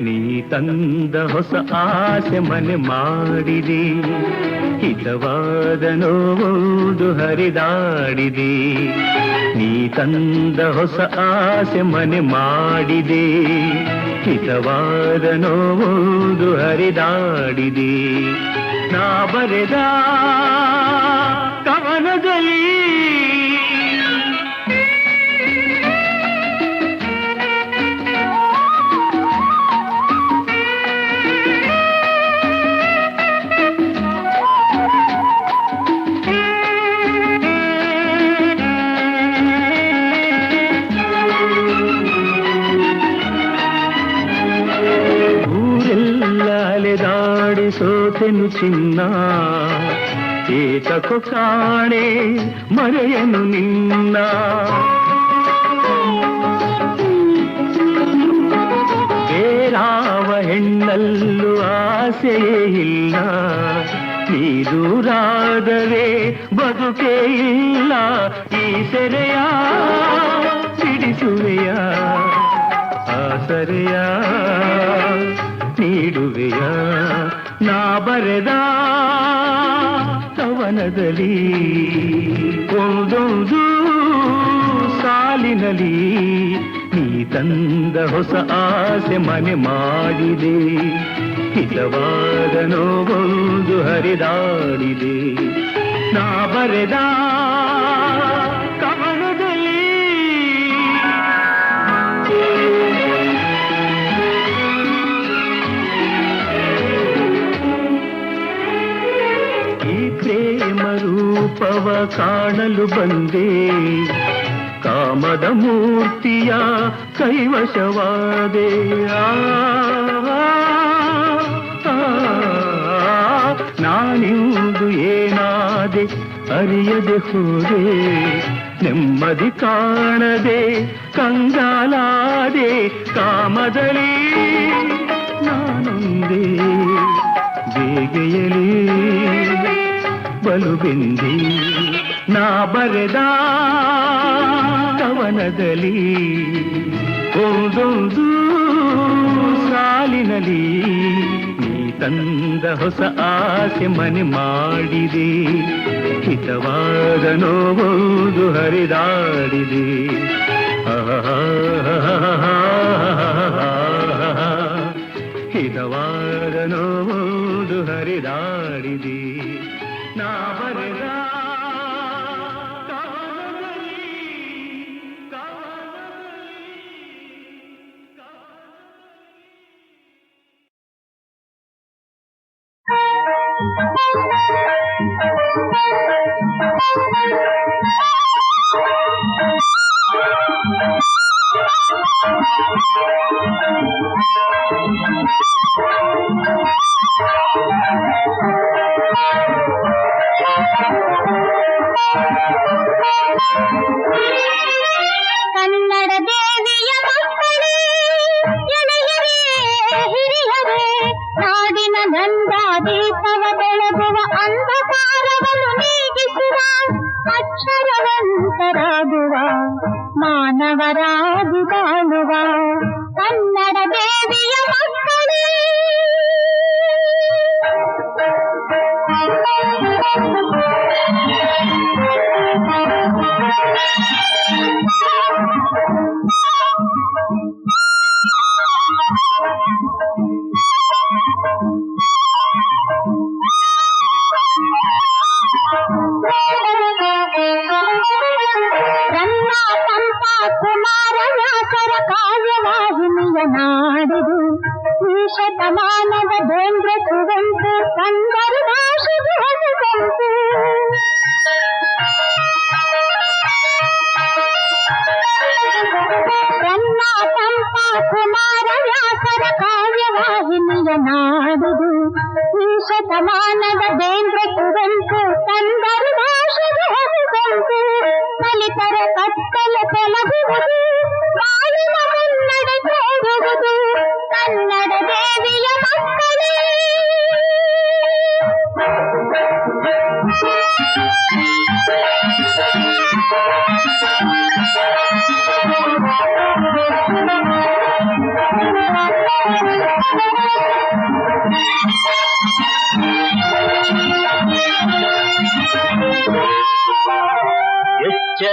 ನೀ ತಂದ ಹೊಸ ಆಸೆ ಮನೆ ಮಾಡಿದೆ. ಹಿತವಾದ ನೋವುದು ಹರಿದಾಡಿದೆ. ನೀ ತಂದ ಹೊಸ ಆಸೆ ಮನೆ ಮಾಡಿದೆ. ಹಿತವಾದ ನೋವುದು ಹರಿದಾಡಿದೆ. ನಾ ಬರೆದ ಕವನದಲ್ಲಿ ಸೋತೆನು ಚಿನ್ನ ಏತಕೋ ಕಾಣೆ ಮರೆಯನು ನಿನ್ನ ಬೇರಾವ ಹೆಣ್ಣಲ್ಲೂ ಆಸೆಯೇ ಇಲ್ಲ ನೀ ದೂರಾದರೆ ಬದುಕೇ ಇಲ್ಲ ಈ ಸೆರೆಯ ಸಿಡಿಸುವೆಯ ಆಸರೆಯ ನೀಡುವೆಯ ನಾ ಬರೆದ ಕವನದಲ್ಲಿ ಒಂದೊಂದು ಸಾಲಿನಲ್ಲಿ ನೀ ತಂದ ಹೊಸ ಆಸೆ ಮನೆ ಮಾಡಿದೆ ಹಿತವಾದ ನೋವೊಂದು ಹರಿದಾಡಿದೆ. ನಾ ಬರೆದ ರೂಪವ ಕಾಣಲು ಬಂದೆ. ಕಾಮದ ಮೂರ್ತಿಯ ಕೈವಶವಾದೆ. ನಾನಿಂದು ಏನಾದೆ ಅರಿಯದೆ ಹೋದೆ. ನೆಮ್ಮದಿ ಕಾಣದೆ, ಕಂಗಾಲಾದೆ ಕಾಮದಲ್ಲಿ ನಾನೊಂದೇ. ಬೇಗೆಯಲಿ ಬಲು ಬೆಂದಿ ನಾ ಬರೆದ ಕವನದಲ್ಲಿ ಒಂದೊಂದು ಸಾಲಿನಲ್ಲಿ ನೀ ತಂದ ಹೊಸ ಆಸೆ ಮನೆ ಮಾಡಿದೆ ಹಿತವಾದ ನೋವುದು ಹರಿದಾಡಿದೆ ಹಿತವಾದ ನೋವುದು ಹರಿದಾಡಿದೆ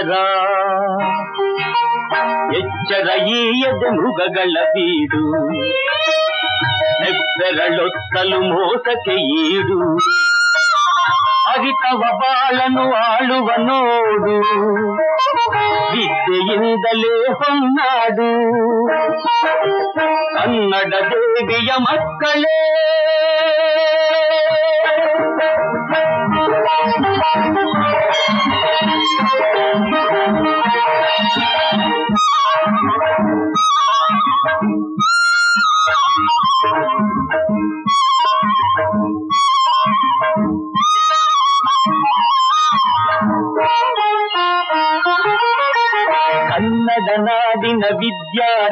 ಎಚ್ಚರ ಎಚ್ಚರ ಈ ಎದೆ ಮೃಗಗಳ ಬೀಡು ಹೆಬ್ಬೆರಳೊತ್ತಲು ಮೋಸಕ್ಕೆ ಈಡು ಅರಿತವ ಬಾಳನು ಆಳುವ ನೋಡು ವಿದ್ಯೆಯಿಂದಲೇ ಹೊನ್ನಾಡು ಕನ್ನಡ ದೇವಿಯ ಮಕ್ಕಳೇ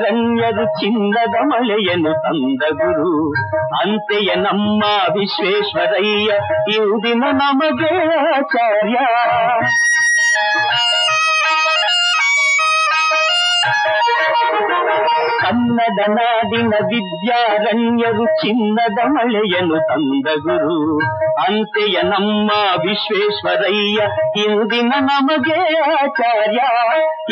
ವಿದ್ಯಾರಣ್ಯರು ಚಿನ್ನದ ಮಳೆಯನ್ನು ತಂದ ಗುರು. ಅಂತೆಯ ನಮ್ಮ ವಿಶ್ವೇಶ್ವರಯ್ಯ ಇಂದಿನ ನಮಗೆ ಆಚಾರ್ಯ. ಕನ್ನಡ ನಾಡಿನ ವಿದ್ಯಾರಣ್ಯರು ಚಿನ್ನದ ಮಳೆಯನ್ನು ತಂದ ಗುರು. ಅಂತೆಯ ನಮ್ಮ ವಿಶ್ವೇಶ್ವರಯ್ಯ, ಇಂದಿನ ನಮಗೆ ಆಚಾರ್ಯ.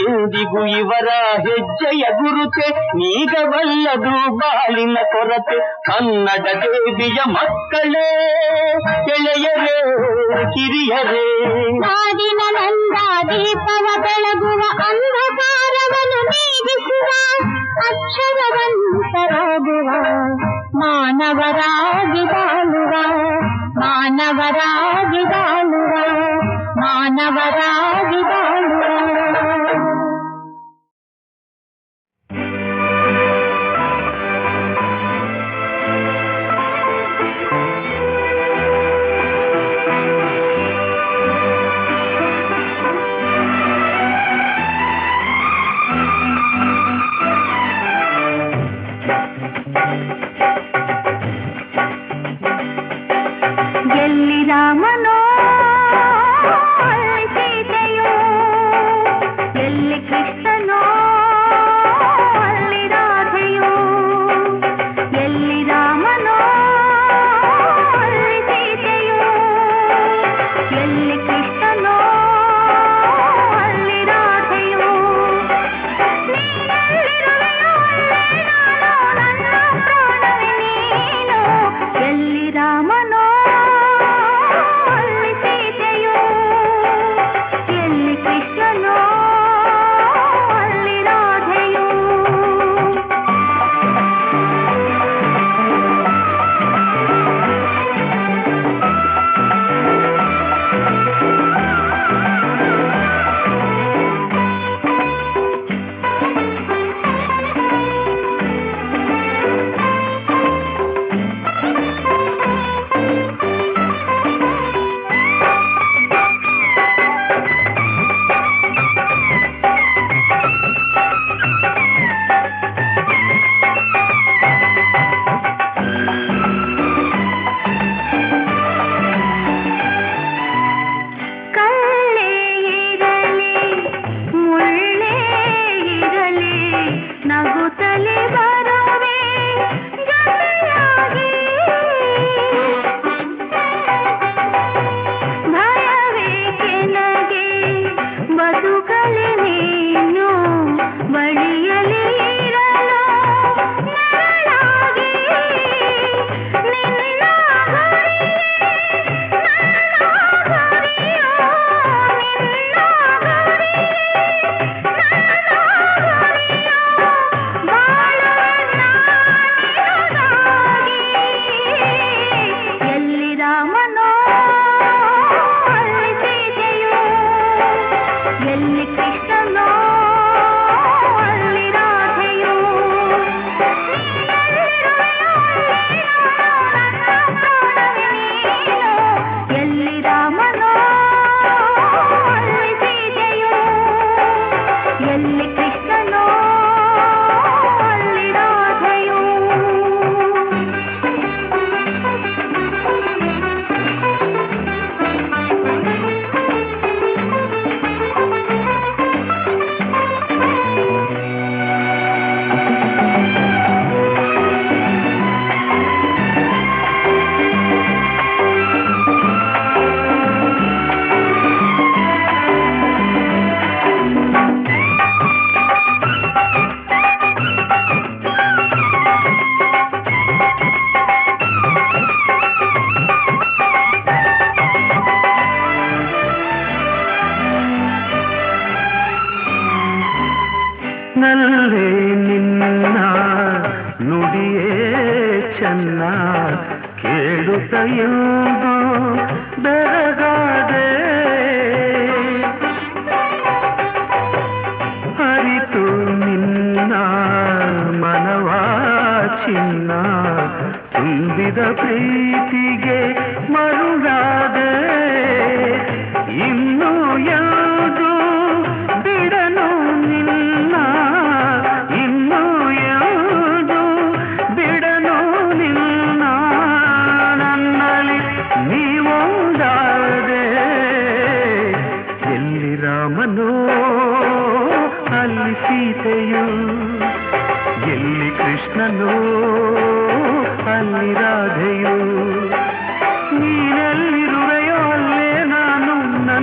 ಇಂದಿಗೂ ಇವರ ಹೆಜ್ಜೆಯ ಗುರುತೆ ನೀಗವಲ್ಲದು ಬಾಳಿನ ಕೊರತೆ. ಕನ್ನಡ ದೇವಿಯ ಮಕ್ಕಳೇ ಎಳೆಯರೇ ಕಿರಿಯರೇ ನಾಡಿನ ನಂದ ದೀಪವ ಬೆಳಗುವ ಅಂಧಕಾರವನ್ನು విసువ అక్షరవంతరాగువా మానవరాగిదాలువా మానవరాగిదాలువా మానవరాగిదాలువా.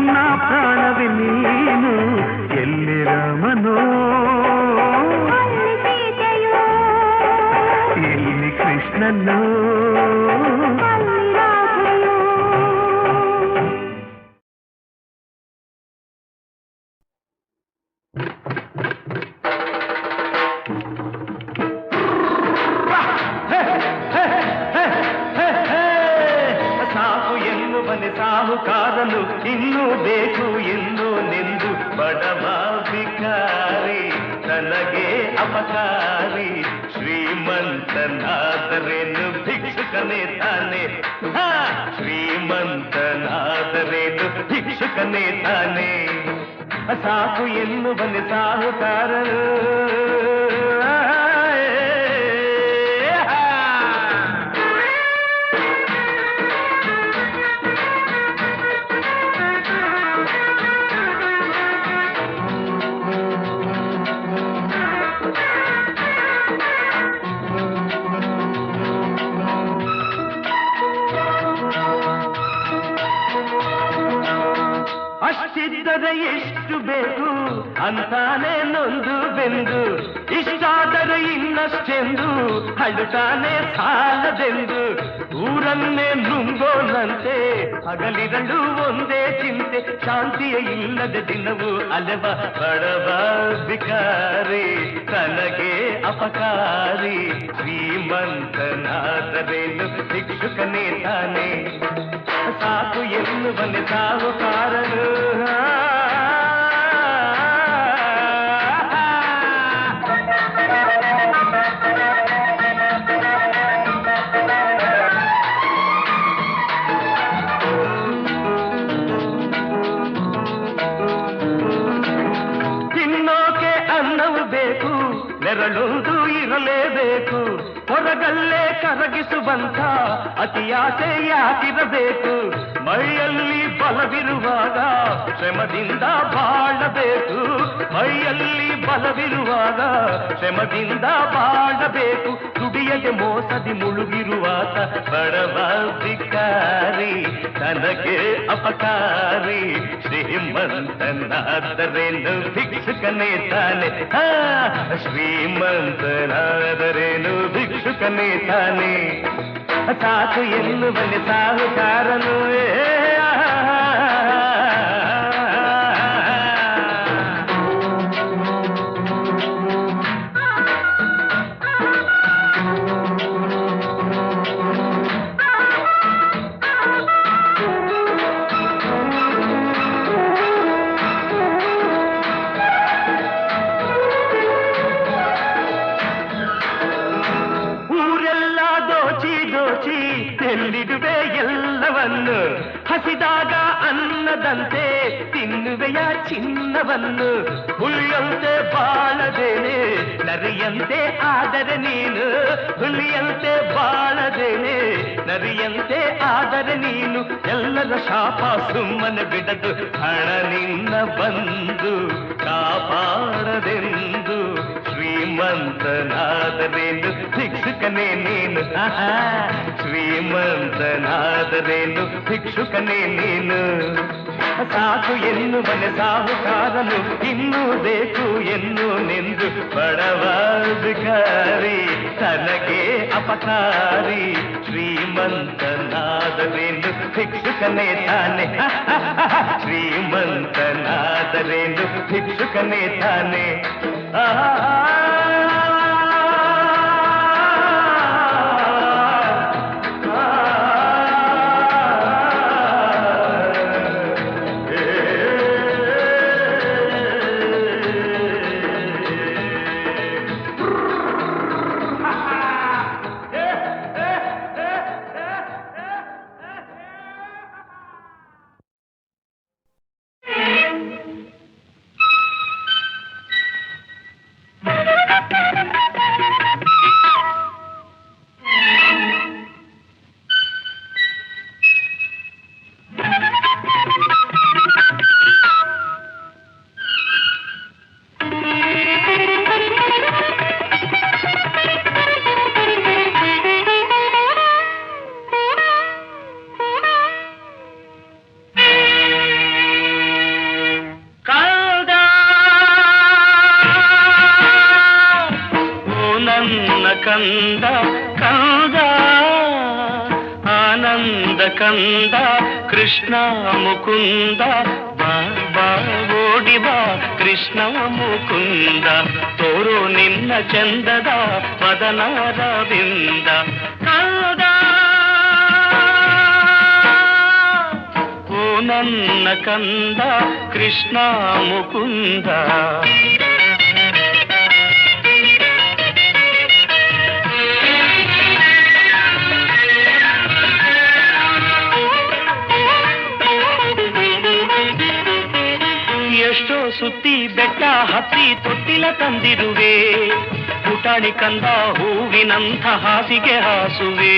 ನನ್ನ ಪ್ರಾಣವೇ ನೀನು ಎಲ್ಲಿ ರಾಮನೋ ಅಲ್ಲಿ ಸೀತೆಯೋ ಎಲ್ಲಿ ಕೃಷ್ಣನೋ ಶ್ರೀಮಂತನಾದರೇನು ಭಿಕ್ಷುಕನೇ ತಾನೆ ಸಾಕು ಎನ್ನುವನೆ ಸಾಹುಕಾರನು ಅಷ್ಟಿದ್ದರೆ ಎಷ್ಟು ಬೇಕು ಅಂತಾನೆ ನೊಂದು ಬೆಂದು, ಇಷ್ಟಾದರೆ ಇನ್ನಷ್ಟೆಂದು ಹಳುತ್ತಾನೆ ಸಾಲದೆಂದು. ಊರನ್ನೇ ನುಂಗೋನಂತೆ, ಹಗಲಿರಲು ಒಂದೇ ಚಿಂತೆ, ಶಾಂತಿಯ ಇಲ್ಲದ ದಿನವು ಅಲೆವ ಬಡವ ಬಿಕಾರಿ ತನಗೆ ಅಪಕಾರಿ. ಶ್ರೀಮಂತನಾದರೇನು, ಶಿಕ್ಷಕನೇ ತಾನೆ. ಸಾಕು ಎನ್ನುವನೆ ಸಾಹುಕಾರನು ತಿನ್ನೋಕೆ ಕರಗಿಸುವಂತ ಅತಿಯಾಸೆ ಯಾಕಿರಬೇಕು? ಮೈಯಲ್ಲಿ ಬಲವಿರುವಾಗ ಶ್ರಮದಿಂದ ಬಾಳಬೇಕು. ಮೈಯಲ್ಲಿ ಬಲವಿರುವಾಗ ಶ್ರಮದಿಂದ ಬಾಳಬೇಕು. ದುಡಿಯದೆ ಮೋಸದಿ ಮುಳುಗಿರುವಾತ, ಬಡವ ಬಿಕಾರಿ ತನಗೆ ಅಪಕಾರಿ. ಶ್ರೀಮಂತನಾದರೇನು ಭಿಕ್ಷುಕನೇ ತಾನೆ ಹಾ, ಶ್ರೀಮಂತನಾದರೇನು ಭಿಕ್ಷುಕನೇ ತಾನೆ ಸಾಕು ಎನ್ನುವನೆ ಸಾಹುಕಾರನು ಏ, ಅನ್ನದಂತೆ ತಿನ್ನುವೆಯ ಚಿನ್ನವನ್ನು ಹುಲಿಯಂತೆ ಬಾಳದೇನೆ ನರಿಯಂತೆ ಆದರೆ ನೀನು ಹುಲಿಯಂತೆ ಬಾಳದೇನೆ ನರಿಯಂತೆ ಆದರೆ ನೀನು ಎಲ್ಲರ ಶಾಪ ಸುಮ್ಮನೆ ಬಿಡದು ಹಣ ನಿನ್ನ ಬಂದು ಕಾಪಾಡದೆಂದು ಶ್ರೀಮಂತನಾದರೇನು ಭಿಕ್ಷುಕನೇ ನೀನು ಆಹಾ, ಶ್ರೀಮಂತನಾದರೇನು ಭಿಕ್ಷುಕನೇ ನೀನು ಸಾಕು ಎನ್ನುವನೆ ಸಾಹುಕಾರನು ಇನ್ನೂ ಬೇಕು ಎನ್ನು ನಿಂದು ಬಡವ ಬಿಕಾರಿ ತನಗೆ ಅಪಕಾರಿ ಶ್ರೀಮಂತನಾದರೇನು ಭಿಕ್ಷುಕನೇ ತಾನೆ ಶ್ರೀಮಂತನಾದರೇನು ಭಿಕ್ಷುಕನೇ ತಾನೆ ಆ కంద కృష్ణ ముకుంద బాబా ಓಡಿವಾ ಕೃಷ್ಣವ ಮುಕುಂದ ತೋರು ನಿನ್ನ ಚಂದದ ಮದನಾರವಿಂದ ಓ ನನ್ನ ಕಂದ ಕೃಷ್ಣ ಮುಕುಂದ ಹತ್ತಿ ತೊಟ್ಟಿಲ ತಂದಿರುವೆ. ಪುಟಾಣಿ ಕಂದ ಹೂವಿನಂಥ ಹಾಸಿಗೆ ಹಾಸುವೆ.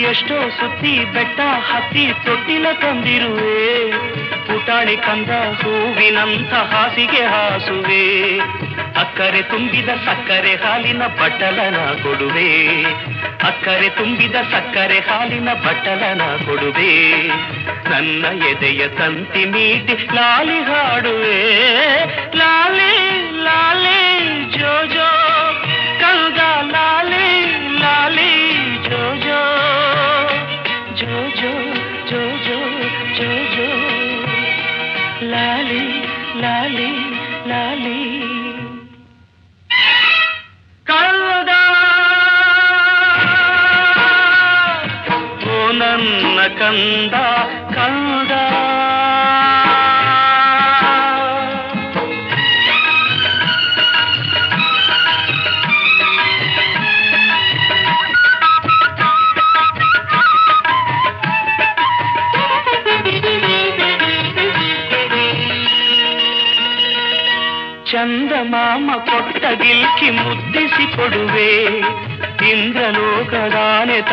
ಎಷ್ಟೋ ಸುತ್ತಿ ಬೆಟ್ಟ ಹತ್ತಿ ತೊಟ್ಟಿಲ ತಂದಿರುವೆ. ಪುಟಾಣಿ ಕಂದ ಹೂವಿನಂಥ ಹಾಸಿಗೆ ಹಾಸುವೆ. ಅಕ್ಕರೆ ತುಂಬಿದ ಸಕ್ಕರೆ ಹಾಲಿನ ಬಟ್ಟಲನ ಕೊಡುವೆ. ಅಕ್ಕರೆ ತುಂಬಿದ ಸಕ್ಕರೆ ಹಾಲಿನ ಬಟ್ಟಲನ ಕೊಡುವೆ. ನನ್ನ ಎದೆಯ ತಂತಿ ಮೀಟಿ ಲಾಲಿ ಹಾಡುವೆ. ಲಾಲಿ ಲಾಲಿ, ಜೋ ಜೋ. ಕಂದ ಲಾಲಿ ಲಾಲಿ, ಜೋ ಜೋ. ಜೋ ಜೋ ಜೋ ಜೋ ಜೋ ಜೋ. ಲಾಲಿ ಲಾಲಿ ಲಾಲಿ. பிறந்த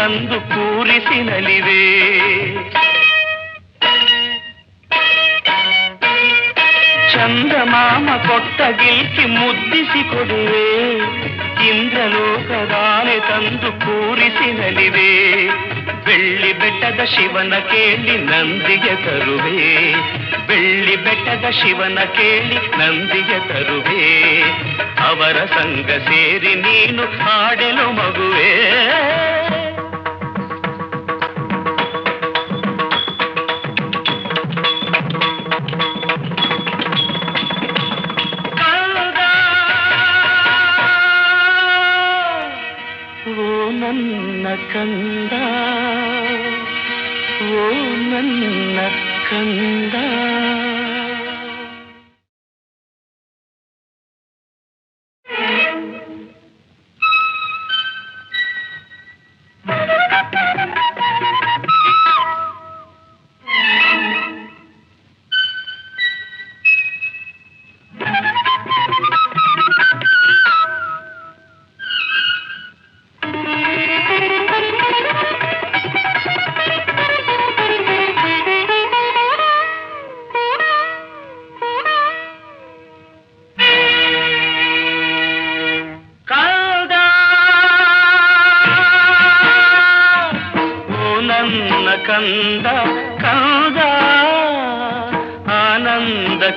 ತಂದು ಕೂರಿಸಿ ನಲಿವೆ ಚಂದಮಾಮ ಕೊಟ್ಟ ಗಿಲ್ಕಿ ಮುದ್ದಿಸಿ ಕೊಡುವೆ. ಇಂದ್ರಲೋಕದಾನೆ ತಂದು ಕೂರಿಸಿ ನಲಿವೆ ಬೆಳ್ಳಿ ಬೆಟ್ಟದ ಶಿವನ ಕೇಳಿ ನಂದಿಗೆ ತರುವೆ. ಬೆಳ್ಳಿ ಬೆಟ್ಟದ ಶಿವನ ಕೇಳಿ ನಂದಿಗೆ ತರುವೆ. ಅವರ ಸಂಗ ಸೇರಿ ನೀನು ಹಾಡಲು ಮಗುವೆ. second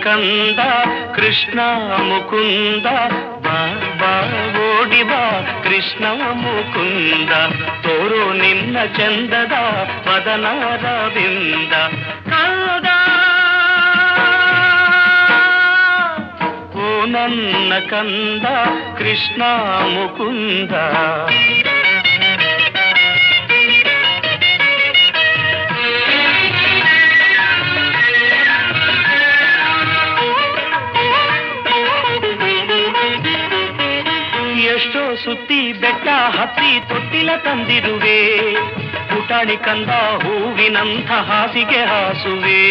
కంద కృష్ణ ముకుంద బాబా ಓಡಿಬಾ ಕೃಷ್ಣ ಮುಕುಂದ ತೋರು ನಿನ್ನ ಚಂದದ ಮದನಾರವಿಂದ ಓ ನನ್ನ ಕಂದ ಕೃಷ್ಣ ಮುಕುಂದ ಸುತ್ತಿ ಬೆಟ್ಟ ಹತ್ತಿ ತೊಟ್ಟಿಲ ತಂದಿರುವೆ. ಪುಟಾಣಿ ಕಂದ ಹೂವಿನಂಥ ಹಾಸಿಗೆ ಹಾಸುವೆ.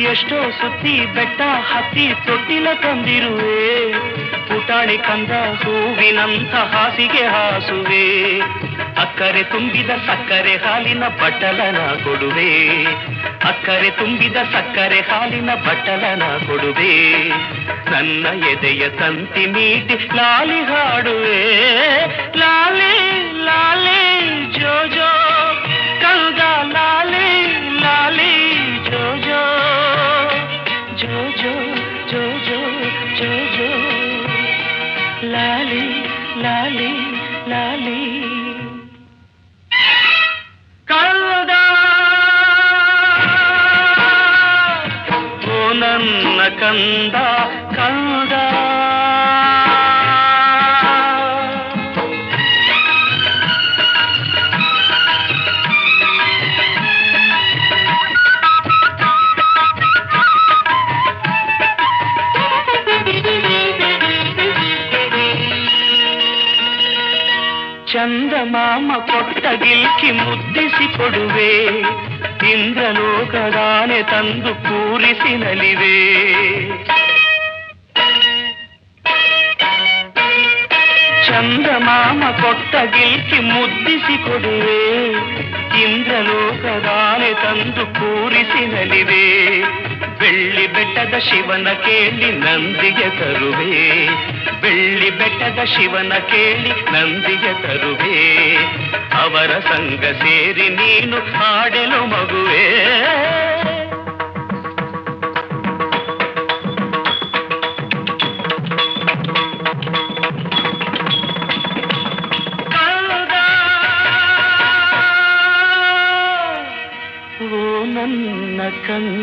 ಎಷ್ಟೋ ಸುತ್ತಿ ಬೆಟ್ಟ ಹತ್ತಿ ತೊಟ್ಟಿಲ ತಂದಿರುವೆ. ಪುಟಾಣಿ ಕಂದ ಹೂವಿನಂಥ ಹಾಸಿಗೆ ಹಾಸುವೆ. ಅಕ್ಕರೆ ತುಂಬಿದ ಸಕ್ಕರೆ ಹಾಲಿನ ಪಟಲನ ಕೊಡುವೆ. ಅಕ್ಕರೆ ತುಂಬಿದ ಸಕ್ಕರೆ ಹಾಲಿನ ಬಟ್ಟಲನ ಕೊಡುವೆ. ನನ್ನ ಎದೆಯ ತಂತಿ ಮೀಟಿ ಲಾಲಿ ಹಾಡುವೆ. ಲಾಲಿ ಲಾಲಿ, ಜೋ ಜೋ ಕಂದ ಲಾಲಿ కంద కంద. చందమామ కొట్టగిల్కి ముద్దిసి కొడువే ಇಂದ್ರಲೋಕದಾನೆ ತಂದು ಕೂರಿಸಿ ಚಂದ್ರಮಾಮ ಕೊಟ್ಟ ಗಿಲ್ಕಿ ಮುದ್ದಿಸಿ ಕೊಡುವೆ. ಇಂದ್ರಲೋಕದಾನೆ ತಂದು ಕೂರಿಸಿ ನಲಿವೆ ಬೆಳ್ಳಿ ಬೆಟ್ಟದ ಶಿವನ ಕೇಳಿ ನಂದಿಗೆ ತರುವೆ. ಬೆಳ್ಳಿ ಬೆಟ್ಟದ ಶಿವನ ಕೇಳಿ ನಂದಿಗೆ ತರುವೆ. ಅವರ ಸಂಗ ಸೇರಿ ನೀನು ಹಾಡಲು ಮಗುವೆ. ಕಂದ